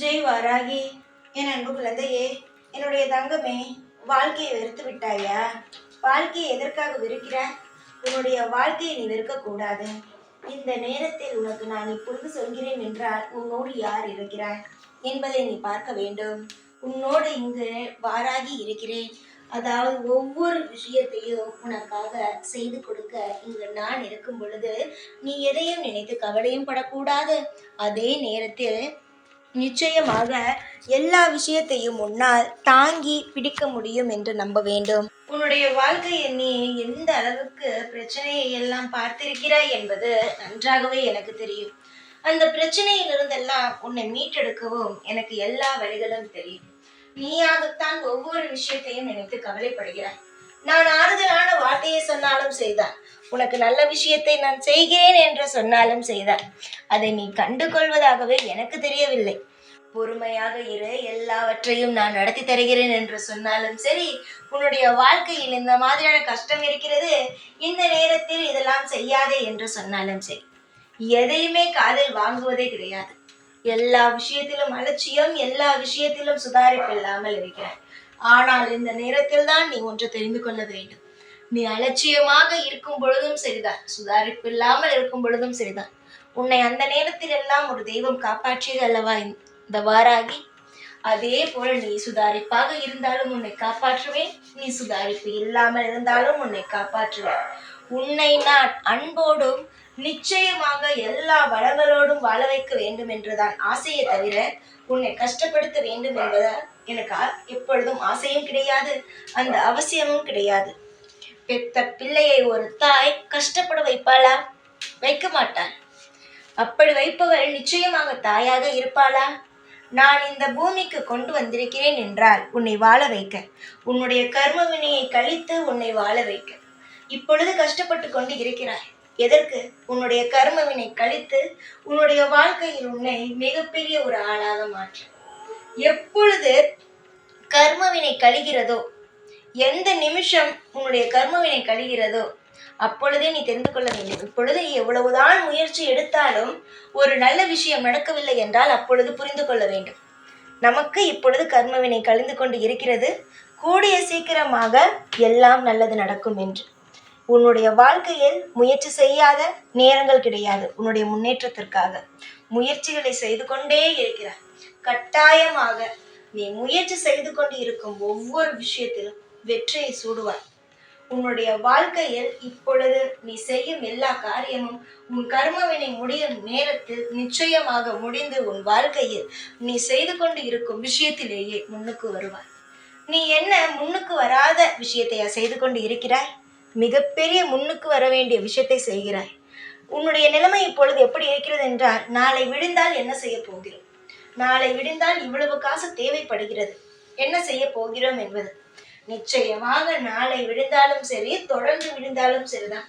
ஜெய் வாராகி என் அன்பு குழந்தையே என்னுடைய தங்கமே வாழ்க்கையை வெறுத்து விட்டாயா? வாழ்க்கையை எதற்காக வெறுக்கிறாய்? உன்னுடைய வாழ்க்கையை நீ வெறுக்கக்கூடாது இந்த நேரத்தில் உனக்கு நான் இப்பொழுது சொல்கிறேன் என்றால் உன்னோடு யார் இருக்கிறாய் என்பதை நீ பார்க்க வேண்டும். உன்னோடு இங்கு வாராகி இருக்கிறேன். அதாவது ஒவ்வொரு விஷயத்தையும் உனக்காக செய்து கொடுக்க இங்கு நான் இருக்கும் பொழுது நீ எதையும் நினைத்து கவலையும் படக்கூடாது. அதே நேரத்தில் நிச்சயமாக எல்லா விஷயத்தையும் உன்னால் தாங்கி பிடிக்க முடியும் என்று நம்ப வேண்டும். உன்னுடைய வாழ்க்கையை நீ எந்த அளவுக்கு பிரச்சனையை எல்லாம் பார்த்திருக்கிறாய் என்பது நன்றாகவே எனக்கு தெரியும். அந்த பிரச்சனையிலிருந்தெல்லாம் உன்னை மீட்டெடுக்கவும் எனக்கு எல்லா வழிகளும் தெரியும். நீயாகத்தான் ஒவ்வொரு விஷயத்தையும் நினைத்து கவலைப்படுகிறாய். நான் ஆறுதலான வார்த்தையை சொன்னாலும் செய்தார் உனக்கு நல்ல விஷயத்தை நான் செய்கிறேன் என்று சொன்னாலும் செய்தார் அதை நீ கண்டு கொள்வதாகவே எனக்கு தெரியவில்லை. பொறுமையாக இரு எல்லாவற்றையும் நான் நடத்தி தருகிறேன் என்று சொன்னாலும் சரி உன்னுடைய வாழ்க்கையில் இந்த மாதிரியான கஷ்டம் இருக்கிறது. இந்த நேரத்தில் இதெல்லாம் செய்யாதே என்று சொன்னாலும் சரி. எதையுமே காதில் வாங்குவதே கிடையாது. எல்லா விஷயத்திலும் அலட்சியம் எல்லா விஷயத்திலும் சுதாரிப்பு இல்லாமல் இருக்கிறேன். ஆனால் இந்த நேரத்தில் தான் நீ ஒன்று தெரிந்து கொள்ள வேண்டும். நீ அலட்சியமாக இருக்கும் பொழுதும் சரிதான். சுதாரிப்பு இல்லாமல் இருக்கும் பொழுதும் சரிதான். உன்னை அந்த நேரத்தில் எல்லாம் ஒரு தெய்வம் காப்பாற்றியது அல்லவா இந்த வாராகி? அதே போல நீ சுதாரிப்பாக இருந்தாலும் உன்னை காப்பாற்றுவேன். நீ சுதாரிப்பு இல்லாமல் இருந்தாலும் உன்னை காப்பாற்றுவேன். உன்னை நான் அன்போடும் நிச்சயமாக எல்லா வளங்களோடும் வாழ வைக்க வேண்டும் என்றுதான் ஆசையை தவிர உன்னை கஷ்டப்படுத்த வேண்டும் என்பதால் எனக்கு எப்பொழுதும் ஆசையும் கிடையாது அந்த அவசியமும் கிடையாது. பெத்த பிள்ளையை ஒரு தாய் கஷ்டப்பட வைப்பாளா? வைக்க மாட்டாள். அப்படி வைப்பவள் நிச்சயமாக தாயாக இருப்பாளா? நான் இந்த பூமிக்கு கொண்டு வந்திருக்கிறேன் என்றால் உன்னை வாழ வைக்க உன்னுடைய கர்ம வினையை கழித்து உன்னை வாழ வைக்க. இப்பொழுது கஷ்டப்பட்டு கொண்டு இருக்கிறாய். எதற்கு? உன்னுடைய கர்மவினை கழித்து உன்னுடைய வாழ்க்கையில் உன்னை மிகப்பெரிய ஒரு ஆளாக மாற்ற. எப்பொழுது கர்மவினை கழிகிறதோ எந்த நிமிஷம் உன்னுடைய கர்மவினை கழிகிறதோ அப்பொழுதே நீ தெரிந்து கொள்ள வேண்டும். இப்பொழுது எவ்வளவுதான் முயற்சி எடுத்தாலும் ஒரு நல்ல விஷயம் நடக்கவில்லை என்றால் அப்பொழுது புரிந்து கொள்ள வேண்டும். நமக்கு இப்பொழுது கர்மவினை கழிந்து கொண்டு இருக்கிறது. கூடிய சீக்கிரமாக எல்லாம் நல்லது நடக்கும் என்று. உன்னுடைய வாழ்க்கையில் முயற்சி செய்யாத நேரங்கள் கிடையாது. உன்னுடைய முன்னேற்றத்திற்காக முயற்சிகளை செய்து கொண்டே இருக்கிறார் கட்டாயமாக நீ முயற்சி செய்து கொண்டு இருக்கும் ஒவ்வொரு விஷயத்திலும் வெற்றியை சூடுவார் உன்னுடைய வாழ்க்கையில் இப்பொழுது நீ செய்யும் எல்லா காரியமும் உன் கர்மவினை முடியும் நேரத்தில் நிச்சயமாக முடிந்து உன் வாழ்க்கையில் நீ செய்து கொண்டு இருக்கும் விஷயத்திலேயே முன்னுக்கு வருவார் நீ என்ன முன்னுக்கு வராத விஷயத்தையா செய்து கொண்டு இருக்கிறாய்? மிகப்பெரிய முன்னுக்கு வர வேண்டிய விஷயத்தை செய்கிறாய். உன்னுடைய நிலைமை இப்பொழுது எப்படி இருக்கிறது என்றால் நாளை விழுந்தால் என்ன செய்ய போகிறோம்? நாளை விழுந்தால் இவ்வளவு காசு தேவைப்படுகிறது. என்ன செய்ய போகிறோம் என்பது. நிச்சயமாக நாளை விழுந்தாலும் சரி தொடர்ந்து விழுந்தாலும் சரிதான்.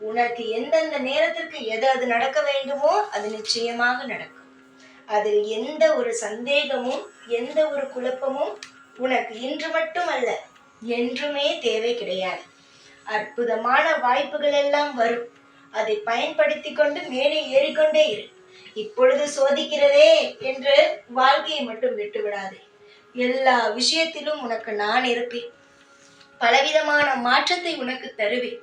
உனக்கு எந்தெந்த நேரத்திற்கு எது அது நடக்க வேண்டுமோ அது நிச்சயமாக நடக்கும். அதில் எந்த ஒரு சந்தேகமும் எந்த ஒரு குழப்பமும் உனக்கு இன்று மட்டும் அல்ல என்றுமே தேவை கிடையாது. அற்புதமான வாய்ப்புகள் எல்லாம் வரும். அதை பயன்படுத்தி கொண்டு மேலே ஏறிக்கொண்டே இரு. இப்பொழுது சோதிக்கிறதே என்று வாழ்க்கையை மட்டும் விட்டுவிடாதே. எல்லா விஷயத்திலும் உனக்கு நான் இருப்பேன். பலவிதமான மாற்றத்தை உனக்கு தருவேன்.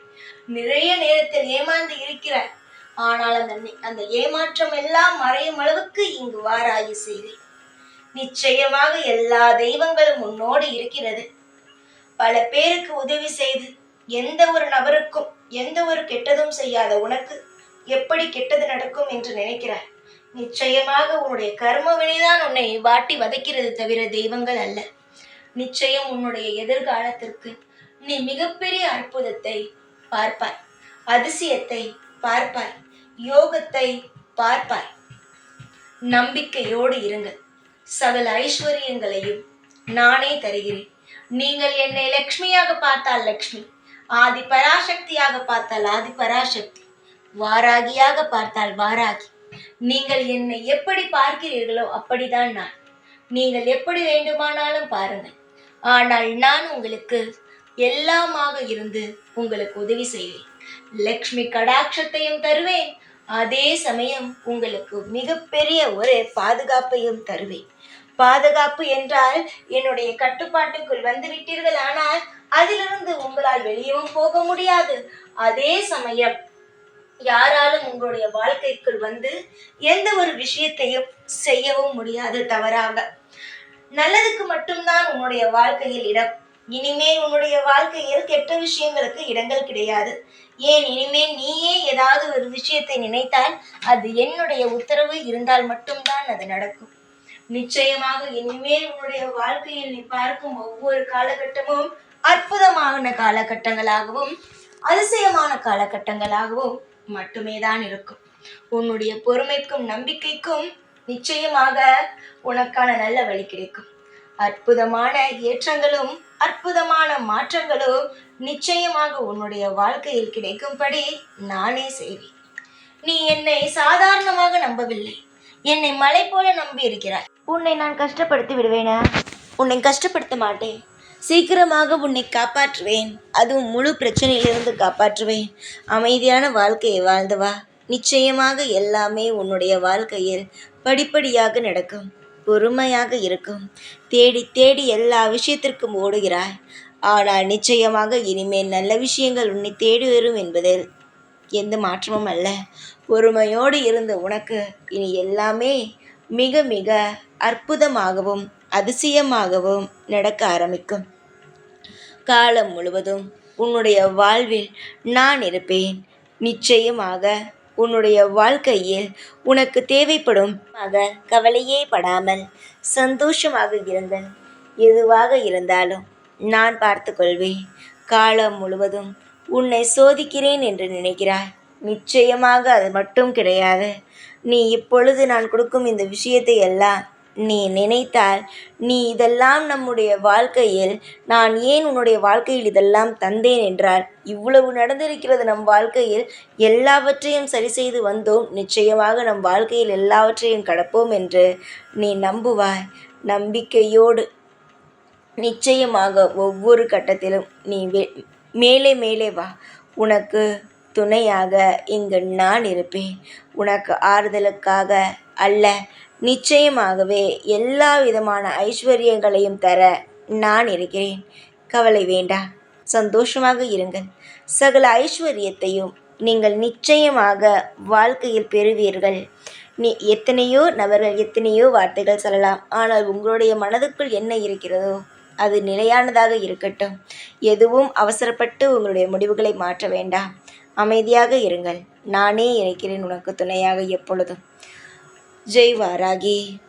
நிறைய நேரத்தில் ஏமாந்து இருக்கிறாய். ஆனால் அந்த அந்த ஏமாற்றம் எல்லாம் மறையும் அளவுக்கு இங்கு வாராயி செய்தேன் நிச்சயமாக எல்லா தெய்வங்களும் உன்னோடு இருக்கிறது. பல பேருக்கு உதவி செய்து எந்த ஒரு நபருக்கும் எந்த ஒரு கெட்டதும் செய்யாத உனக்கு எப்படி கெட்டது நடக்கும் என்று நினைக்கிறாய்? நிச்சயமாக உன்னுடைய கர்ம வினைதான் உன்னை வாட்டி வதைக்கிறது தவிர தெய்வங்கள் அல்ல. நிச்சயம் உன்னுடைய எதிர்காலத்திற்கு நீ மிகப்பெரிய அற்புதத்தை பார்ப்பாய் அதிசயத்தை பார்ப்பாய் யோகத்தை பார்ப்பாய். நம்பிக்கையோடு இருங்கள். சகல ஐஸ்வர்யங்களையும் நானே தருகிறேன். நீங்கள் என்னை லக்ஷ்மியாக பார்த்தால் லக்ஷ்மி ஆதி பராசக்தியாக பார்த்தால் ஆதி பராசக்தி. வாராகியாக பார்த்தால் வாராகி. நீங்கள் என்னை எப்படி பார்க்கிறீர்களோ அப்படிதான் நான். நீங்கள் எப்படி வேண்டுமானாலும் பாருங்கள். ஆனால் நான் உங்களுக்கு எல்லாமாக இருந்து உங்களுக்கு உதவி செய்வேன். லக்ஷ்மி கடாட்சத்தையும் தருவேன். அதே சமயம் உங்களுக்கு மிகப்பெரிய ஒரு பாதுகாப்பையும் தருவேன். பாதுகாப்பு என்றால் என்னுடைய கட்டுப்பாட்டுக்குள் வந்து விட்டீர்கள் ஆனால் அதிலிருந்து உங்களால் வெளியவும் போக முடியாது. அதே சமயம் யாராலும் உங்களுடைய வாழ்க்கைக்குள் வந்து எந்த ஒரு விஷயத்தையும் செய்யவும் முடியாது தவறாக. நல்லதுக்கு மட்டும்தான் உன்னுடைய வாழ்க்கையில் இடம். இனிமேல் உன்னுடைய வாழ்க்கையில் கெட்ட விஷயங்களுக்கு இடங்கள் கிடையாது. ஏன் இனிமேல் நீயே ஏதாவது ஒரு விஷயத்தை நினைத்தால் அது என்னுடைய உத்தரவு இருந்தால் மட்டும்தான் அது நடக்கும். நிச்சயமாக இனிமேல் உன்னுடைய வாழ்க்கையில் நீ பார்க்கும் ஒவ்வொரு காலகட்டமும் அற்புதமான காலகட்டங்களாகவும் அதிசயமான காலகட்டங்களாகவும் மட்டுமே தான் இருக்கும். உன்னுடைய பொறுமைக்கும் நம்பிக்கைக்கும் நிச்சயமாக உனக்கான நல்ல வழி கிடைக்கும். அற்புதமான ஏற்றங்களும் அற்புதமான மாற்றங்களும் நிச்சயமாக உன்னுடைய வாழ்க்கையில் கிடைக்கும்படி நானே செய்வேன். நீ என்னை சாதாரணமாக நம்பவில்லை. என்னை மலை போல நம்பி இருக்கிறாய் உன்னை நான் கஷ்டப்படுத்தி விடுவேனா? உன்னை கஷ்டப்படுத்த மாட்டேன். சீக்கிரமாக உன்னை காப்பாற்றுவேன். அதுவும் முழு பிரச்சனையிலிருந்து காப்பாற்றுவேன். அமைதியான வாழ்க்கையை வாழ்ந்து வா நிச்சயமாக எல்லாமே உன்னுடைய வாழ்க்கையில் படிப்படியாக நடக்கும். பொறுமையாக இருக்கும். தேடி தேடி எல்லா விஷயத்திற்கும் ஓடுகிறாய். ஆனால் நிச்சயமாக இனிமேல் நல்ல விஷயங்கள் உன்னை தேடி வரும் என்பதில் எந்த மாற்றமும் அல்ல. பொறுமையோடு இருந்த உனக்கு இனி எல்லாமே மிக மிக அற்புதமாகவும் அதிசயமாகவும் நடக்க ஆரம்பிக்கும். காலம் முழுவதும் உன்னுடைய வாழ்வில் நான் இருப்பேன். நிச்சயமாக உன்னுடைய வாழ்க்கையில் உனக்கு தேவைப்படும் ஆக கவலையே படாமல் சந்தோஷமாக இருங்கள். எதுவாக இருந்தாலும் நான் பார்த்து கொள்வேன். காலம் முழுவதும் உன்னை சோதிக்கிறேன் என்று நினைக்கிறாய். நிச்சயமாக அது மட்டும் கிடையாது. நீ இப்பொழுது நான் கொடுக்கும் இந்த விஷயத்தை எல்லாம் நீ நினைத்தால் நீ இதெல்லாம் நம்முடைய வாழ்க்கையில் நான் ஏன் உன்னுடைய வாழ்க்கையில் இதெல்லாம் தந்தேன் என்றால் இவ்வளவு நடந்திருக்கிறது நம் வாழ்க்கையில் எல்லாவற்றையும் சரி செய்து வந்தோம் நிச்சயமாக நம் வாழ்க்கையில் எல்லாவற்றையும் கடப்போம் என்று நீ நம்புவாய். நம்பிக்கையோடு நிச்சயமாக ஒவ்வொரு கட்டத்திலும் நீ வே- மேலே மேலே வா. உனக்கு துணையாக இங்கு நான் இருப்பேன். உனக்கு ஆறுதலுக்காக அல்ல நிச்சயமாகவே எல்லா விதமான ஐஸ்வர்யங்களையும் தர நான் இருக்கிறேன். கவலை வேண்டாம் சந்தோஷமாக இருங்கள். சகல ஐஸ்வர்யத்தையும் நீங்கள் நிச்சயமாக வாழ்க்கையில் பெறுவீர்கள். நீ எத்தனையோ நபர்கள் எத்தனையோ வார்த்தைகள் சொல்லலாம் ஆனால் உங்களுடைய மனதுக்குள் என்ன இருக்கிறதோ அது நிலையானதாக இருக்கட்டும். எதுவும் அவசரப்பட்டு உங்களுடைய முடிவுகளை மாற்ற வேண்டாம். அமைதியாக இருங்கள். நானே இருக்கிறேன் உனக்கு துணையாக எப்பொழுதும். ஜெய் வாராகி